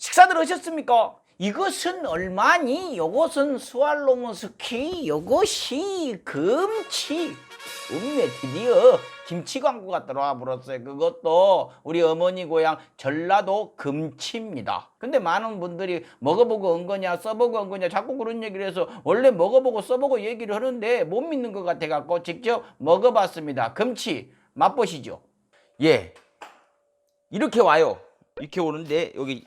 식사들 하셨습니까? 이것은 얼마니? 요것은 스왈로모스키, 요것이 금치. 음메 드디어 김치 광고가 들어와 버렸어요. 그것도 우리 어머니 고향 전라도 금치입니다. 근데 많은 분들이 먹어보고 온 거냐, 써보고 온 거냐, 자꾸 그런 얘기를 해서 원래 먹어보고 써보고 얘기를 하는데 못 믿는 것 같아갖고 직접 먹어봤습니다. 금치 맛보시죠. 예. 이렇게 와요. 이렇게 오는데 여기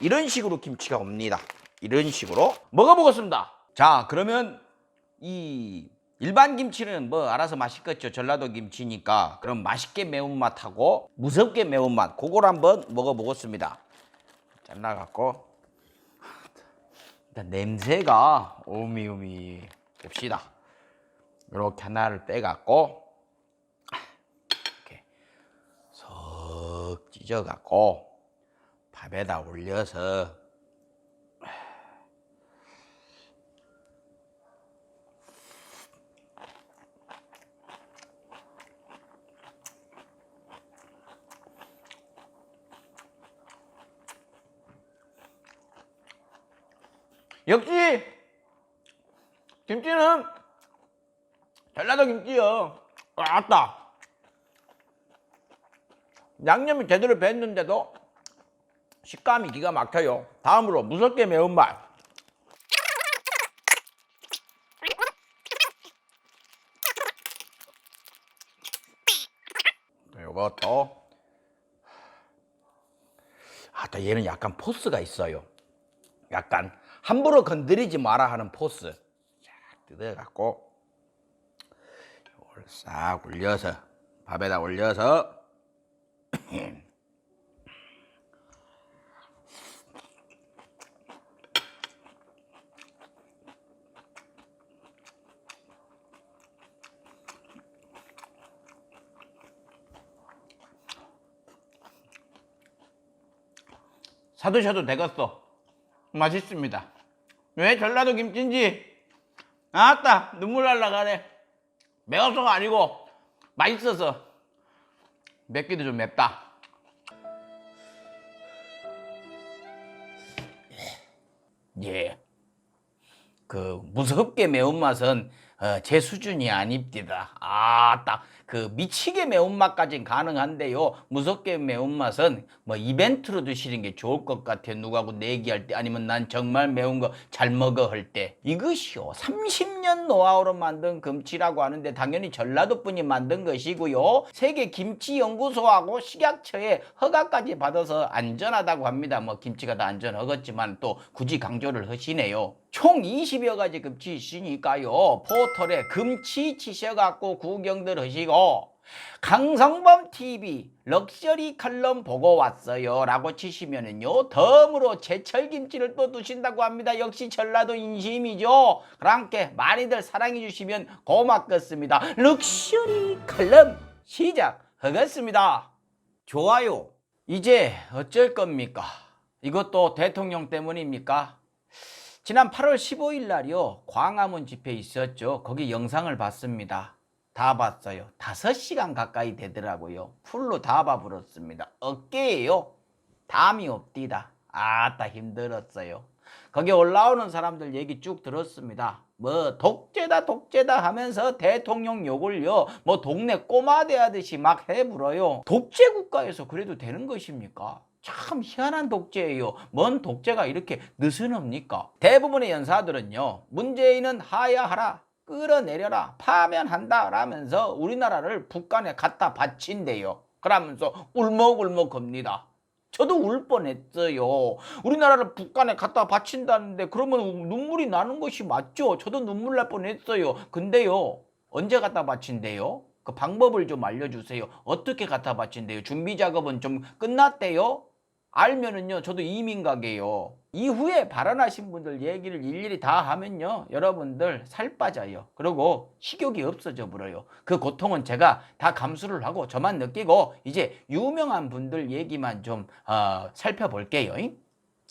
이런 식으로 김치가 옵니다. 이런 식으로 먹어보겠습니다. 자, 그러면 이 일반 김치는 뭐 알아서 맛있겠죠. 전라도 김치니까. 그럼 맛있게 매운맛하고 무섭게 매운맛 그걸 한번 먹어보겠습니다. 잘라갖고 일단 냄새가 오미오미 봅시다. 이렇게 하나를 빼갖고 이렇게 석 찢어갖고 밥에다 올려서 역시 김치는 전라도 김치요. 아따. 양념이 제대로 뱄는데도 식감이 기가 막혀요. 다음으로 무섭게 매운맛. 또 요것도 아따 얘는 약간 포스가 있어요. 약간 함부로 건드리지 마라 하는 포스. 쫙 뜯어갖고 이걸 싹 올려서 밥에다 올려서 사드셔도 되겠어. 맛있습니다. 왜 전라도 김치인지 아따 눈물 날라 가네. 매워서가 아니고 맛있어서 맵기도 좀 맵다. 예. 그 무섭게 매운맛은 어, 제 수준이 아닙니다. 아, 딱 그 미치게 매운맛까진 가능한데요. 무섭게 매운맛은 뭐 이벤트로 드시는 게 좋을 것 같아요. 누구하고 내기할 때 아니면 난 정말 매운 거 잘 먹어 할 때. 이것이요. 30년 노하우로 만든 금치라고 하는데 당연히 전라도 분이 만든 것이고요. 세계 김치 연구소하고 식약처에 허가까지 받아서 안전하다고 합니다. 뭐 김치가 다 안전하겠지만 또 굳이 강조를 하시네요. 총 20여 가지 금치 있으니까요. 포털에 금치 치셔갖고 구경들 하시고 강성범 TV 럭셔리 칼럼 보고 왔어요. 라고 치시면은요 덤으로 제철 김치를 또 드신다고 합니다. 역시 전라도 인심이죠. 그랑께 많이들 사랑해 주시면 고맙겠습니다. 럭셔리 칼럼 시작하겠습니다. 좋아요. 이제 어쩔 겁니까? 이것도 대통령 때문입니까 지난 8월 15일 날이요 광화문 집회 있었죠 거기 영상을 봤습니다 다 봤어요. 5시간 가까이 되더라고요. 풀로 다 봐버렸습니다. 어깨예요. 담이 없디다. 아따 힘들었어요. 거기 올라오는 사람들 얘기 쭉 들었습니다. 뭐 독재다 독재다 하면서 대통령 욕을요 뭐 동네 꼬마 대하듯이 막 해불어요. 독재 국가에서 그래도 되는 것입니까? 참 희한한 독재예요. 뭔 독재가 이렇게 느슨합니까? 대부분의 연사들은요 문재인은 하야하라 끌어내려라 파면한다 라면서 우리나라를 북한에 갖다 바친대요. 그러면서 울먹울먹 겁니다. 저도 울 뻔했어요. 우리나라를 북한에 갖다 바친다는데 그러면 눈물이 나는 것이 맞죠? 저도 눈물 날 뻔했어요. 근데요 언제 갖다 바친대요? 그 방법을 좀 알려주세요. 어떻게 갖다 바친대요? 준비 작업은 좀 끝났대요 알면은요 저도 이민 가게요. 이후에 발언하신 분들 얘기를 일일이 다 하면요 여러분들 살 빠져요. 그리고 식욕이 없어져 버려요. 그 고통은 제가 다 감수를 하고 저만 느끼고 이제 유명한 분들 얘기만 좀 어, 살펴볼게요.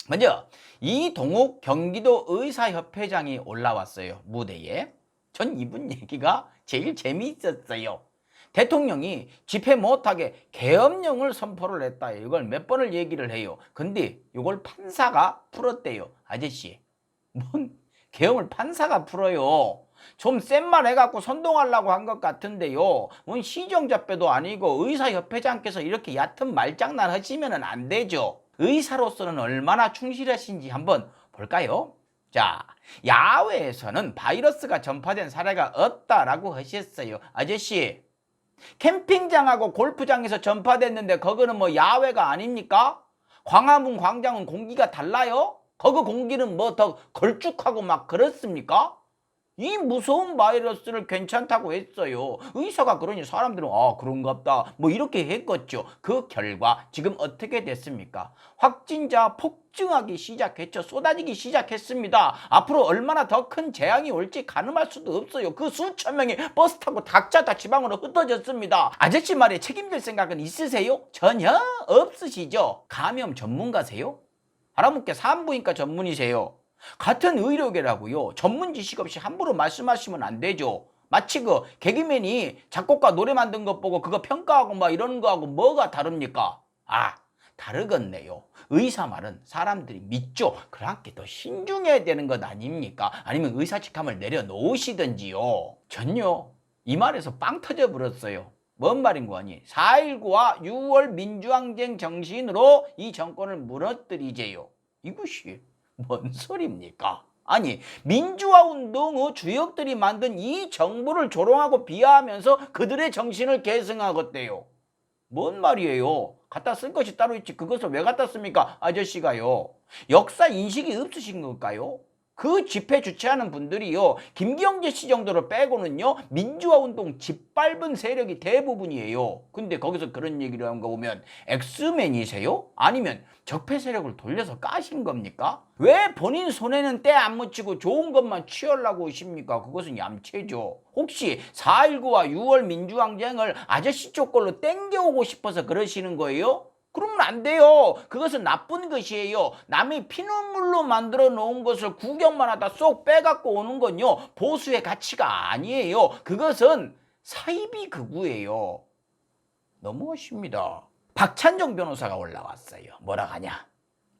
먼저 이동욱 경기도 의사협회장이 올라왔어요 무대에. 전 이분 얘기가 제일 재미있었어요 대통령이 집회 못하게 계엄령을 선포를 했다. 이걸 몇 번을 얘기를 해요. 근데 이걸 판사가 풀었대요. 아저씨. 뭔 계엄을 판사가 풀어요. 좀 센 말 해갖고 선동하려고 한 것 같은데요. 뭔 시정잡배도 아니고 의사협회장께서 이렇게 얕은 말장난 하시면 안 되죠. 의사로서는 얼마나 충실하신지 한번 볼까요? 자, 야외에서는 바이러스가 전파된 사례가 없다라고 하셨어요. 아저씨, 캠핑장하고 골프장에서 전파됐는데 거기는 뭐 야외가 아닙니까? 광화문 광장은 공기가 달라요? 거기 공기는 뭐 더 걸쭉하고 막 그렇습니까? 이 무서운 바이러스를 괜찮다고 했어요. 의사가 그러니 사람들은 아 그런갑다 뭐 이렇게 했겠죠. 그 결과 지금 어떻게 됐습니까? 확진자 폭증하기 시작했죠. 쏟아지기 시작했습니다. 앞으로 얼마나 더 큰 재앙이 올지 가늠할 수도 없어요. 그 수천 명이 버스 타고 각자 다 지방으로 흩어졌습니다. 아저씨 말에 책임질 생각은 있으세요? 전혀 없으시죠? 감염 전문가세요? 하라문께 산부인과 전문이세요. 같은 의료계라고요. 전문 지식 없이 함부로 말씀하시면 안 되죠. 마치 그 개그맨이 작곡가 노래 만든 것 보고 그거 평가하고 막 이러는 거하고 뭐가 다릅니까? 아, 다르겠네요. 의사 말은 사람들이 믿죠. 그렇게 더 신중해야 되는 것 아닙니까? 아니면 의사 직함을 내려놓으시든지요. 전요. 이 말에서 빵 터져 버렸어요. 뭔 말인 거 아니? 4.19와 6월 민주항쟁 정신으로 이 정권을 무너뜨리재요. 이것이 뭔 소리입니까? 아니 민주화 운동의 주역들이 만든 이 정부를 조롱하고 비하하면서 그들의 정신을 계승하겠대요. 뭔 말이에요? 갖다 쓸 것이 따로 있지 그것을 왜 갖다 씁니까? 아저씨가요. 역사 인식이 없으신 걸까요? 그 집회 주최하는 분들이요. 김경재 씨 정도로 빼고는요. 민주화 운동 짓밟은 세력이 대부분이에요. 근데 거기서 그런 얘기를 한 거 보면 엑스맨이세요? 아니면 적폐 세력을 돌려서 까신 겁니까? 왜 본인 손에는 때 안 묻히고 좋은 것만 취하려고 오십니까? 그것은 얌체죠. 혹시 4.19와 6월 민주항쟁을 아저씨 쪽 걸로 땡겨오고 싶어서 그러시는 거예요? 그러면 안 돼요. 그것은 나쁜 것이에요. 남이 피눈물로 만들어 놓은 것을 구경만 하다 쏙 빼갖고 오는 건요. 보수의 가치가 아니에요. 그것은 사이비 극우예요. 너무하십니다. 박찬정 변호사가 올라왔어요. 뭐라 하냐?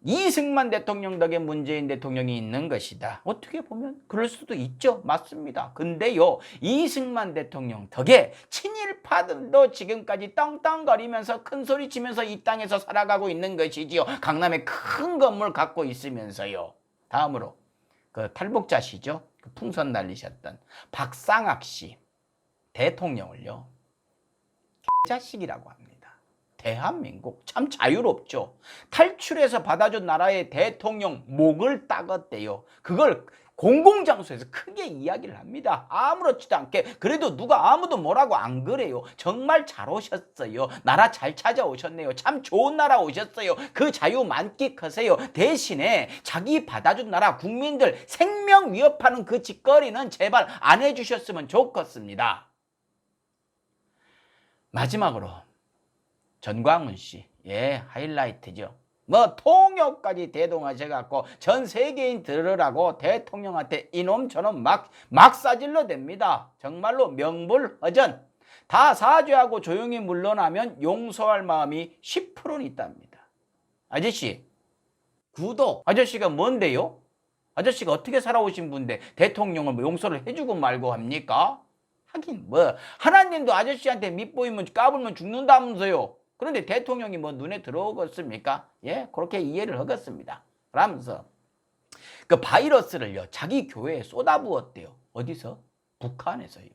이승만 대통령 덕에 문재인 대통령이 있는 것이다. 어떻게 보면 그럴 수도 있죠. 맞습니다. 근데요, 이승만 대통령 덕에 친일파들도 지금까지 떵떵거리면서 큰 소리 치면서 이 땅에서 살아가고 있는 것이지요. 강남에 큰 건물 갖고 있으면서요. 다음으로 그 탈북자시죠. 그 풍선 날리셨던 박상학 씨 대통령을요. 자식이라고 합니다. 대한민국 참 자유롭죠. 탈출해서 받아준 나라의 대통령 목을 따갔대요. 그걸 공공장소에서 크게 이야기를 합니다. 아무렇지도 않게 그래도 누가 아무도 뭐라고 안 그래요. 정말 잘 오셨어요. 나라 잘 찾아오셨네요. 참 좋은 나라 오셨어요. 그 자유 만끽하세요. 대신에 자기 받아준 나라 국민들 생명 위협하는 그 짓거리는 제발 안 해주셨으면 좋겠습니다. 마지막으로 전광훈 씨, 예, 하이라이트죠. 뭐 통역까지 대동하셔갖고 전 세계인 들으라고 대통령한테 이놈 저놈 막, 막 싸질러 댑니다. 정말로 명불허전. 다 사죄하고 조용히 물러나면 용서할 마음이 10%는 있답니다. 아저씨, 구독. 아저씨가 뭔데요? 아저씨가 어떻게 살아오신 분인데 대통령을 뭐 용서를 해주고 말고 합니까? 하긴 뭐 하나님도 아저씨한테 밑보이면 까불면 죽는다면서요. 그런데 대통령이 뭐 눈에 들어오겠습니까? 예, 그렇게 이해를 하겠습니다. 그러면서 그 바이러스를요 자기 교회에 쏟아부었대요. 어디서? 북한에서요.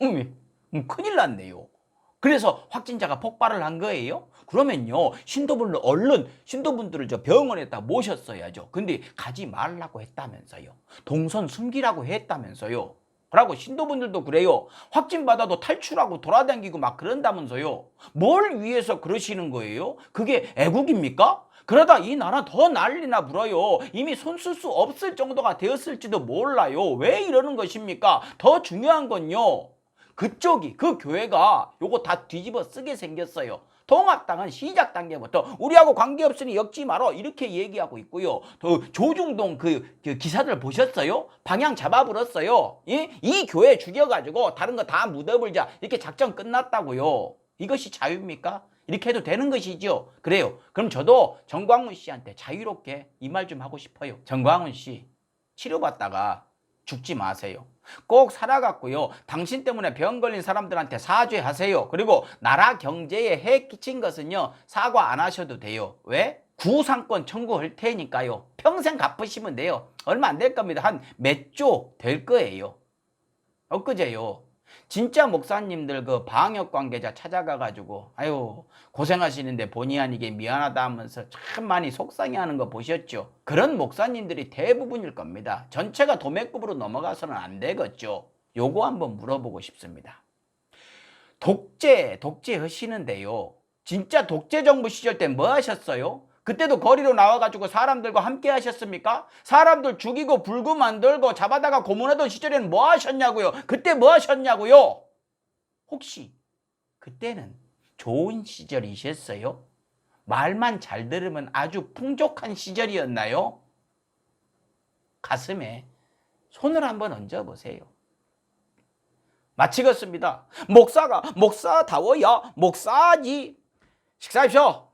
음, 음, 큰일 났네요. 그래서 확진자가 폭발을 한 거예요. 그러면요 신도분을 얼른 신도분들을 저 병원에다 모셨어야죠. 근데 가지 말라고 했다면서요. 동선 숨기라고 했다면서요. 그러고 신도분들도 그래요. 확진 받아도 탈출하고 돌아다니고 막 그런다면서요. 뭘 위해서 그러시는 거예요? 그게 애국입니까? 그러다 이 나라 더 난리나 불어요. 이미 손 쓸 수 없을 정도가 되었을지도 몰라요. 왜 이러는 것입니까? 더 중요한 건요. 그쪽이 그 교회가 요거 다 뒤집어 쓰게 생겼어요. 통합당은 시작 단계부터 우리하고 관계없으니 엮지 마라 이렇게 얘기하고 있고요. 또 조중동 그, 그 기사들 보셨어요? 방향 잡아버렸어요. 예? 이 교회 죽여가지고 다른 거 다 묻어버리자 이렇게 작전 끝났다고요. 이것이 자유입니까? 이렇게 해도 되는 것이죠. 그래요. 그럼 저도 정광훈 씨한테 자유롭게 이 말 좀 하고 싶어요. 정광훈 씨 치료받다가 죽지 마세요. 꼭 살아갔고요. 당신 때문에 병 걸린 사람들한테 사죄하세요. 그리고 나라 경제에 해 끼친 것은요. 사과 안 하셔도 돼요. 왜? 구상권 청구할 테니까요. 평생 갚으시면 돼요. 얼마 안 될 겁니다. 한 몇 조 될 거예요. 엊그제요. 진짜 목사님들 그 방역 관계자 찾아가 가지고 아유 고생하시는데 본의 아니게 미안하다 하면서 참 많이 속상해하는 거 보셨죠? 그런 목사님들이 대부분일 겁니다. 전체가 도매급으로 넘어가서는 안 되겠죠. 요거 한번 물어보고 싶습니다. 독재, 독재 하시는데요. 진짜 독재 정부 시절 때 뭐 하셨어요? 그때도 거리로 나와가지고 사람들과 함께 하셨습니까? 사람들 죽이고 불구 만들고 잡아다가 고문하던 시절에는 뭐 하셨냐고요? 그때 뭐 하셨냐고요? 혹시 그때는 좋은 시절이셨어요? 말만 잘 들으면 아주 풍족한 시절이었나요? 가슴에 손을 한번 얹어보세요. 마치겠습니다. 목사가 목사다워야 목사지. 식사하십시오.